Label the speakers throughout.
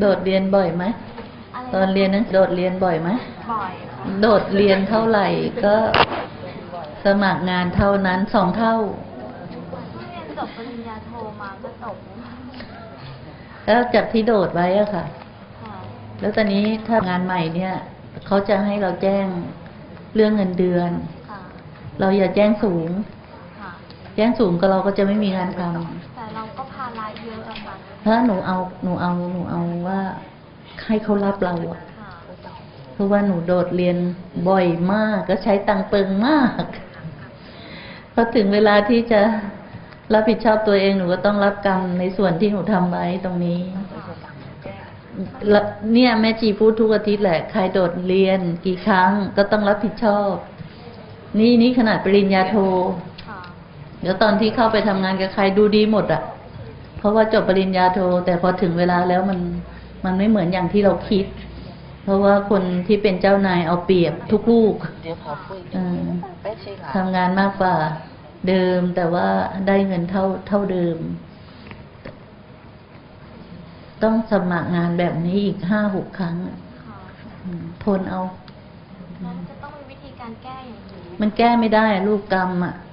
Speaker 1: โดดเรียนบ่อยไหม
Speaker 2: อะไร
Speaker 1: ตอนเรียนนั้นโดดเรียนบ่อยไหม
Speaker 2: บ่อยค่ะ
Speaker 1: โดดเรียนเท่าไหร่ก็สมัครงานเท่านั้นสองเท่า
Speaker 2: เพิ่งเรียนจบปริญญาโทมาก็ตก
Speaker 1: แล้วจากที่โดดไว้อะค่ะ
Speaker 2: ค่ะ
Speaker 1: แล้วตอนนี้ถ้างานใหม่เนี่ยเขาจะให้เราแจ้งเรื่องเงินเดือน
Speaker 2: ค่ะ
Speaker 1: เราอย่าแจ้งสูง
Speaker 2: ค่ะ
Speaker 1: แจ้งสูงก็เราก็จะไม่มีงานทำ
Speaker 2: แต่เราก็ภาระเยอะอะค่ะ
Speaker 1: ถ้าหนูเอาหนูเอาหนูเอาว่าให้เขารับเราอะ
Speaker 2: ค่ะ
Speaker 1: เพราะว่าหนูโดดเรียนบ่อยมาก ก็ใช้ตังค์เปิงมากพอถึงเวลาที่จะรับผิดชอบตัวเองหนูก็ต้องรับกรรมในส่วนที่หนูทำไว้ตรงนี้แล้วเนี่ยแม่จีพูดทุกอาทิตย์แหละ ใครโดดเรียนกี่ครั้งก็ต้องรับผิดชอบ นี่นี่ขนาดปริญญาโท
Speaker 2: ค่ะ
Speaker 1: เดี๋ยวตอนที่เข้าไปทำงานกับใครดูดีหมดอะ เพราะว่าจบปริญญาโท แต่พอถึงเวลาแล้วมันมันไม่เหมือนอย่างที่เราคิด เพราะว่าคนที่เป็นเจ้านายเอาเปรียบทุกลูก
Speaker 3: เดี๋ยวขอคุย
Speaker 1: เออ
Speaker 3: เป๊ะชีหลา
Speaker 1: ทำงานมากกว่าเดิมแต่ว่าได้เงินเท่าเท่าเดิม ต้องสมัครงานแบบนี้อีกห้าหกครั้งอะ
Speaker 2: ค่ะ
Speaker 1: อืมทนเอา
Speaker 2: แล้วจะต้องมีวิธีการแก้อย่างอื่นไหม
Speaker 1: มันแก้ไม่ได้อะลูกกรรมอะถ้า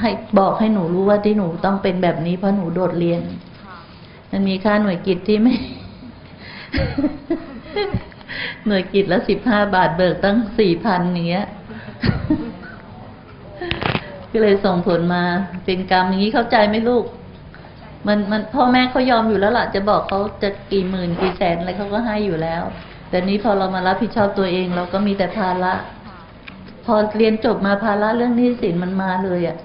Speaker 1: ให้บอกให้หนูรู้ว่าที่หนูต้องเป็นแบบนี้ เพราะหนูโดดเรียน มันมีค่าหน่วยกิจที่ไม่ หน่วยกิจละสิบห้าบาทเบิกตั้งสี่พันเงี้ย ก็เลยส่งผลมา เป็นกรรมอย่างนี้เข้าใจไหมลูก มันมันพ่อแม่เขายอมอยู่แล้วล่ะ จะบอกเขาจะกี่หมื่นกี่แสนอะไรเขาก็ให้อยู่แล้ว แต่นี้พอเรามารับผิดชอบตัวเอง เราก็มีแต่ภาระ พอเรียนจบมาภาระเรื่องหนี้สินมันมาเลยอะ่ะ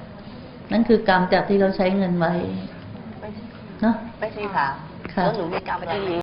Speaker 1: นั่นคือกรรมจากที่เราใช้เงินไว้
Speaker 3: ไปชี
Speaker 1: เนาะ
Speaker 3: ไปชีค่ะ
Speaker 1: ค่ะ
Speaker 3: แล้วหนูมีกรรมที่